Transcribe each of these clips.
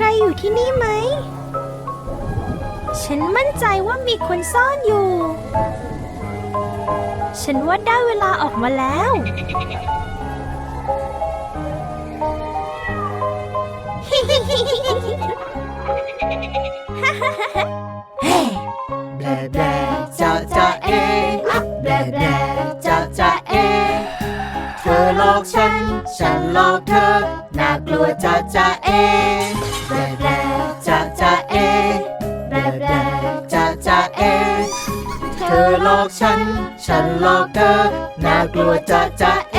ใครอยู่ที่นี่ไหม ฉันมั่นใจว่ามีคนซ่อนอยู่ ฉันว่าได้เวลาออกมาแล้ว แบลแบลจะจะเอแบลแบลจะจะเอ เธอหลอกฉัน ฉันหลอกเธอ น่ากลัวจะจะเอ แบลแบลจะจะเอแบลแบลจะจะเอ เธอหลอกฉัน ฉันหลอกเธอ น่ากลัวจะจะเอ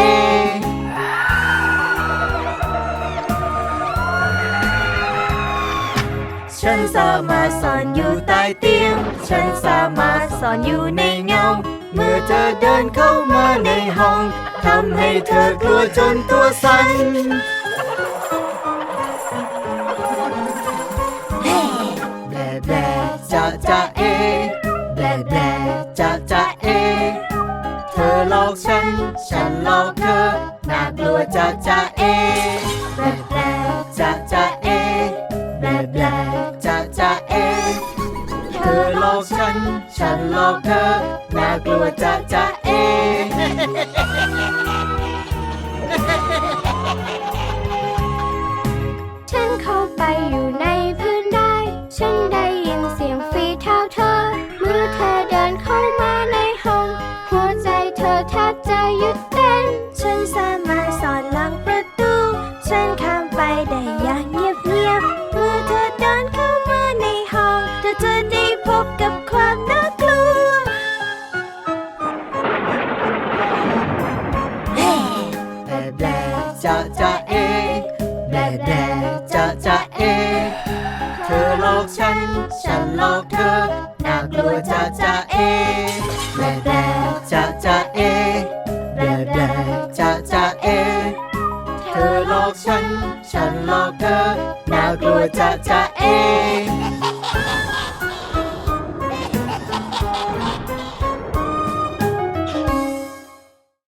ฉันสามารถซ่อนอยู่ใต้เตียง ฉันสามารถซ่อนอยู่ในเงา เมื่อเธอเดินเข้ามาในห้อง ทำให้เธอกลัวจนตัวสั่น แบลแบลจะจะเอ เธอหลอกฉัน ฉันหลอกเธอ น่ากลัวจะจะเอแบลแบลจะจะเอแบลแบลจะจะเอ เธอหลอกฉัน ฉันหลอกเธอ น่ากลัวจะจะเอ ฉันข้ามไปได้อย่างเงียบๆเมื่อเธอเดินเข้ามาในห้องเธอจะได้พบกับความน่ากลัว แบแบลจะจะเอแบแบจะจะเอ เธอหลอกฉัน ฉันหลอกเธอ น่ากลัวจะจะเอแบแบจะจะเอแบแบจะจะ ธอหลอกฉัน ฉันหลอกเธอ น่ากลัวจะจะ